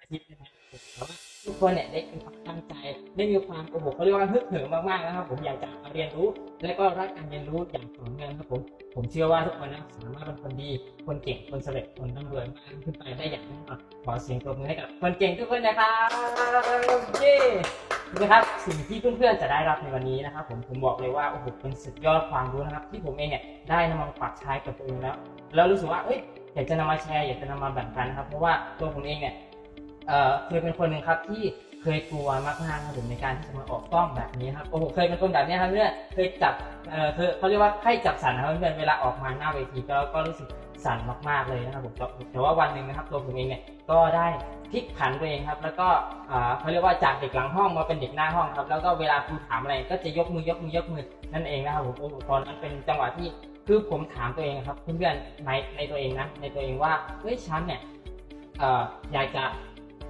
อาชีพได้ไหมแต่ว่าทุกคนเนี่ยได้มีความตั้งใจได้มีความโอ้โหเขาเรียกว่าฮึกเหิมมากๆนะครับ ผมอยากจะมาเรียนรู้ และก็รักการเรียนรู้อย่างต่อเนื่องครับผมผมเชื่อว่าทุกคนนะสามารถเป็นคนดี คนเก่งคนสำเร็จคนร่ำรวยมากขึ้นไปได้อย่างแน่นอนขอเสียงปรบมือให้กับคนเก่งทุกคนนะครับเย้นะครับสิ่งที่เพื่อนๆจะได้รับในวันนี้นะครับ ผมผมบอกเลยว่าโอ้โหเป็นสุดยอดความรู้นะครับ ที่ผมเองเนี่ยได้นำมาปรับใช้กับตัวเองแล้ว แล้วรู้สึกว่าเอ้ยอยากจะนำมาแชร์อยากจะนำมาแบ่งปันครับเพราะว่าตัวผมเองเนี่ย เอ่อเคยเป็นคนหนึ่งครับที่เคยกลัวมากๆครับผมในการที่จะมาออกกล้องแบบนี้ครับโอ้โหเคยเป็นคนแบบนี้ครับเนี่ยเคยจับเอ่อคือเขาเรียกว่าไข้จับสันนะครับเพื่อนเวลาออกมาหน้าเวทีก็ก็รู้สึกสั่นมากๆเลยนะครับผมแต่ว่าวันหนึ่งนะครับตัวผมเองเนี่ยก็ได้พลิกผันตัวเองครับ แล้วก็เขาเรียกว่าจากเด็กหลังห้องมาเป็นเด็กหน้าห้องครับ แล้วก็เวลาครูถามอะไรก็จะยกมือยกมือยกมือนั่นเองนะครับผมโอ้โหตอนนั้นเป็นจังหวะที่คือผมถามตัวเองครับเพื่อนๆในในตัวเองนะในตัวเองว่าเฮ้ยฉันเนี่ยอยากจะ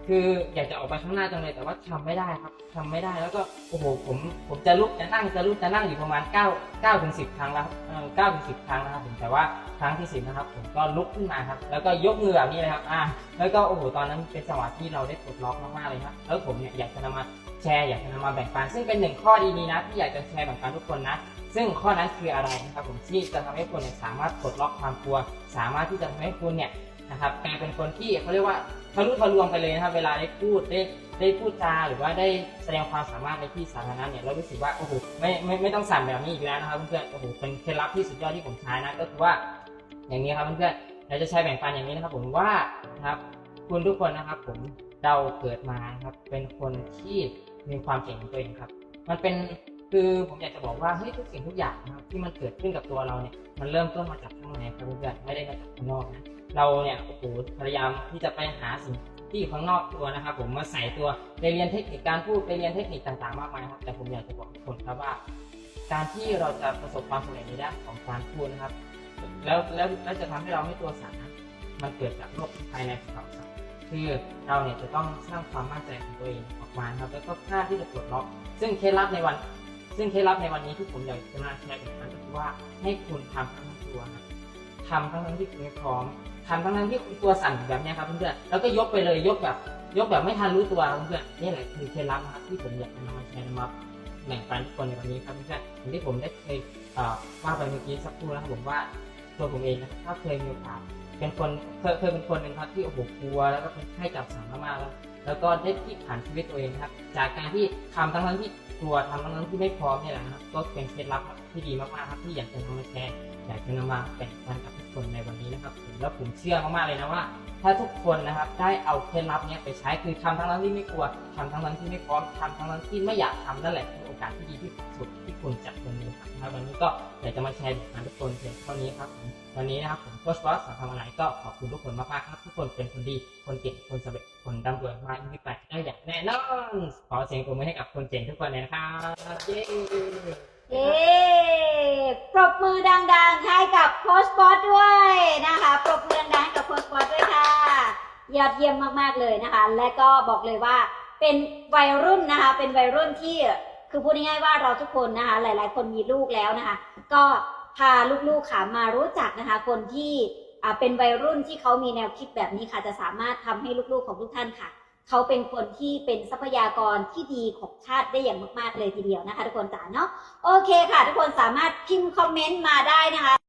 คืออยากจะออกไปข้างหน้าจังเลยแต่ว่าทำไม่ได้ครับทำไม่ได้แล้วก็โอ้โหผมผมจะลุกจะนั่งจะลุกจะนั่งอยู่ประมาณ9 9ถึง10 ครั้งแล้วเออ9ถึง10ครั้งนะครับผมแต่ว่าครั้งที่10นะครับ ผมก็ลุกขึ้นมาครับ แล้วก็ยกมือแบบนี้เลยครับอ่าแล้วก็โอ้โหตอนนั้นเป็นจังหวะที่เราได้ปลดล็อกมากๆเลยครับแล้วผมเนี่ยอยากจะนำมาแชร์อยากจะนำมาแบ่งปันซึ่งเป็นหนึ่งข้อดีๆนะที่อยากจะแชร์แบ่งปันทุกคนนะ ซึ่งข้อนั้นคืออะไรนะครับผมที่จะทำให้คุณเนี่ยสามารถปลดล็อกความกลัว สามารถที่จะทำให้คุณเนี่ย นะครับแกเป็นคนที่เขาเรียกว่าทะลุทะลวงไปเลยนะครับ เวลาได้พูดได้ได้พูดจาหรือว่าได้แสดงความสามารถในที่สาธารณะเนี่ยเรารู้สึกว่าโอ้โหไม่ไม่ไม่ต้องสั่นแบบนี้อีกแล้วนะครับเพื่อนๆโอ้โหเป็นเคล็ดลับที่สุดยอดที่ผมใช้นะก็คือว่าอย่างนี้ครับเพื่อนๆเราจะใช้แบ่งปันอย่างนี้นะครับ ผมว่านะครับคุณทุกคนนะครับ ผมเราเกิดมาครับเป็นคนที่มีความเก่งของตัวเองครับ มันเป็นคือผมอยากจะบอกว่าเฮ้ยทุกสิ่งทุกอย่างนะครับที่มันเกิดขึ้นกับตัวเราเนี่ยมันเริ่มต้นมาจากข้างในครับเพื่อนๆไม่ได้มาจากข้างนอกนะ เราเนี่ยโอ้โหพยายามที่จะไปหาสิ่งที่อยู่ข้างนอกตัวนะครับ ผมมาใส่ตัวไปเรียนเทคนิคการพูดไปเรียนเทคนิคต่างๆมากมายครับแต่ผมอยากจะบอกทุกคนครับว่า การที่เราจะประสบความสำเร็จในด้านของการพูดนะครับ แล้วแล้วแล้วจะทำให้เราไม่ตัวสั่นนะมันเกิดจากโรคภายในของเราครับคือเราเนี่ยจะต้องสร้างความมั่นใจของตัวเองออกมาครับแล้วก็กล้าที่จะปลดล็อก ซึ่งเคล็ดลับในวัน ซึ่งเคล็ดลับในวันนี้ที่ผมอยากจะมาแชร์กับท่านก็คือว่าให้คุณทำทั้งตัวครับทำทั้งที่คุณพร้อม ทำทั้งทั้งที่ตัวสั่นแบบนี้ครับเพื่อนๆแล้วก็ยกไปเลยยกแบบยกแบบไม่ทันรู้ตัวเพื่อนๆนี่แหละคือเคล็ดลับนะครับที่ผมอยากจะนำมาแชร์มาแบ่งปันทุกคนในวันนี้ครับเพื่อนๆอย่างที่ผมได้เคยว่าไปเมื่อกี้สักครู่นะครับผมว่าตัวผมเองนะถ้าเคยมีโอกาสเป็นคนเคยเคยเป็นคนหนึ่งครับที่โอ้โหกลัวแล้วก็เป็นไข้จับสันมากๆแล้วแล้วก็ได้พลิกผันชีวิตตัวเองครับ จากการที่ทำทั้งทั้งที่กลัวทำทั้งทั้งที่ไม่พร้อมเนี่ยแหละนะครับก็เป็นเคล็ดลับที่ดีมากๆครับที่อยากจะนำมาแชร์อยากจะนำมาแบ่งปันกับทุกคนในวัน นะครับผมแล้วผมเชื่อมากๆเลยนะว่า ถ้าทุกคนนะครับได้เอาเคล็ดลับนี้ไปใช้คือทำทั้งนั้นที่ไม่กลัวทำทั้งนั้นที่ไม่พร้อมทำทั้งนั้นที่ไม่อยากทำนั่นแหละคือโอกาสที่ดีที่สุดที่คุณจะควรมีครับนะครับวันนี้ก็อยากจะมาแชร์กับทุกคนเพียงเท่านี้ครับวันนี้นะครับผมโค้ชบอสสอนทำอะไรก็ขอบคุณทุกคนมากๆครับทุกคนเป็นคนดีคนเก่งคนสำเร็จคนร่ำรวยมากยิ่งไปได้อย่างแน่นอนขอเสียงปรบมือให้กับคนเก่งทุกคนเลยนะครับเย้ ปรบมือดังๆให้กับโค้ชบอสด้วยนะคะ ปรบมือดังๆให้กับโค้ชบอสด้วยค่ะ ยอดเยี่ยมมากๆเลยนะคะ และก็บอกเลยว่าเป็นวัยรุ่นนะคะ เป็นวัยรุ่นที่คือพูดง่ายๆว่าเราทุกคนนะคะ หลาย ๆ คนมีลูกแล้วนะคะ ก็พาลูกๆค่ะมารู้จักนะคะ คนที่เป็นวัยรุ่นที่เขามีแนวคิดแบบนี้ค่ะ จะสามารถทำให้ลูกๆของทุกท่านค่ะ เขาเป็นคนที่เป็นทรัพยากรที่ดีของชาติได้อย่างมากๆเลยทีเดียวนะคะ ทุกคนจ๋าเนาะโอเคค่ะ ทุกคนสามารถพิมพ์คอมเมนต์มาได้นะคะ